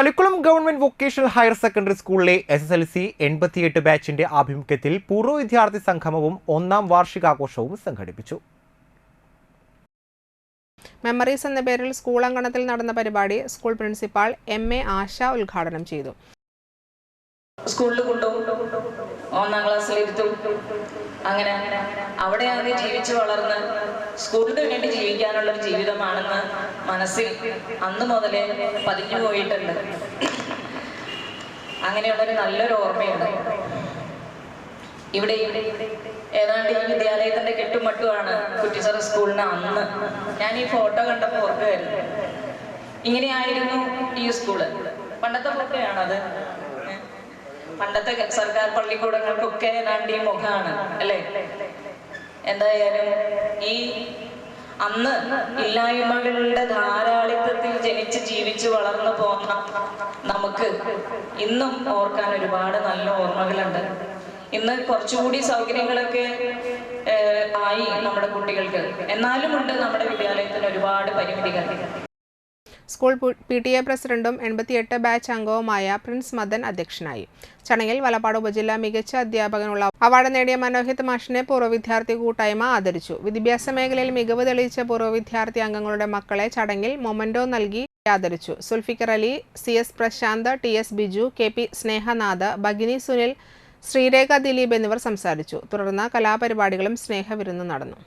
Thalikkulam government vocational higher secondary സ്കൂളിലെ S S L C എൺപത്തിയെട്ട് ബാച്ചിന്റെ ആഭിമുഖ്യത്തിൽ പൂർവ വിദ്യാർത്ഥി സംഗമവും ഒന്നാം വാർഷികാഘോഷവും സംഘടിപ്പിച്ചു. മെമ്മറീസ് എന്ന പേരിൽ സ്കൂൾ അങ്കണത്തിൽ നടന്ന പരിപാടി school principal M A Asha ഉദ്ഘാടനം ചെയ്തു. സ്കൂളിൽ കൊണ്ടുപോകും. ഒന്നാം ക്ലാസ്സിൽ ഇരുത്തും. അങ്ങനെ അവിടെയാണ് ജീവിച്ചു വളർന്ന് സ്കൂളിന് വേണ്ടി ജീവിക്കാനുള്ള ഒരു ജീവിതമാണെന്ന് മനസ്സിൽ അന്ന് മുതലേ പതിഞ്ഞു പോയിട്ടുണ്ട്. അങ്ങനെയുള്ളൊരു നല്ലൊരു ഓർമ്മയുണ്ട്. ഇവിടെ ഏതാണ്ട് ഈ വിദ്യാലയത്തിന്റെ കെട്ടുമട്ടുമാണ് കുറ്റിച്ചറ സ്കൂളിന് അന്ന്. ഞാൻ ഈ ഫോട്ടോ കണ്ടപ്പോൾ ഓർക്കുകയായിരുന്നു ഇങ്ങനെയായിരുന്നു ഈ സ്കൂൾ. പണ്ടത്തെ ഫോട്ടോയാണത്. പണ്ടത്തെ സർക്കാർ പള്ളിക്കൂടങ്ങൾക്കൊക്കെ നാണ്ടി മുഖമാണ് അല്ലെ? എന്തായാലും ഈ അന്ന് ഇല്ലായ്മകളുടെ ധാരാളിത്തത്തിൽ ജനിച്ച് ജീവിച്ച് വളർന്നു പോന്ന നമുക്ക് ഇന്നും ഓർക്കാൻ ഒരുപാട് നല്ല ഓർമ്മകളുണ്ട്. ഇന്ന് കുറച്ചുകൂടി സൗകര്യങ്ങളൊക്കെ ആയി നമ്മുടെ കുട്ടികൾക്ക്. എന്നാലും ഉണ്ട് നമ്മുടെ വിദ്യാലയത്തിന് ഒരുപാട് പരിമിതികൾ. സ്കൂൾ പി ടി എ പ്രസിഡന്റും എൺപത്തിയെട്ട് ബാച്ച് അംഗവുമായ പ്രിൻസ് മദൻ അധ്യക്ഷനായി. ചടങ്ങിൽ വലപ്പാട് ഉപജില്ല മികച്ച അധ്യാപകനുള്ള അവാർഡ് നേടിയ മനോഹിത് മാഷിനെ പൂർവ വിദ്യാർത്ഥി കൂട്ടായ്മ ആദരിച്ചു. വിദ്യാഭ്യാസ മേഖലയിൽ മികവ് തെളിയിച്ച പൂർവ വിദ്യാർത്ഥി അംഗങ്ങളുടെ മക്കളെ ചടങ്ങിൽ മൊമന്റോ നൽകി ആദരിച്ചു. Zulfikar Ali C S Prashanth T S Biju K P Snehanath Bhagini Sunil Sreerekha Dileep എന്നിവർ സംസാരിച്ചു. തുടർന്ന് കലാപരിപാടികളും സ്നേഹവിരുന്നും നടന്നു.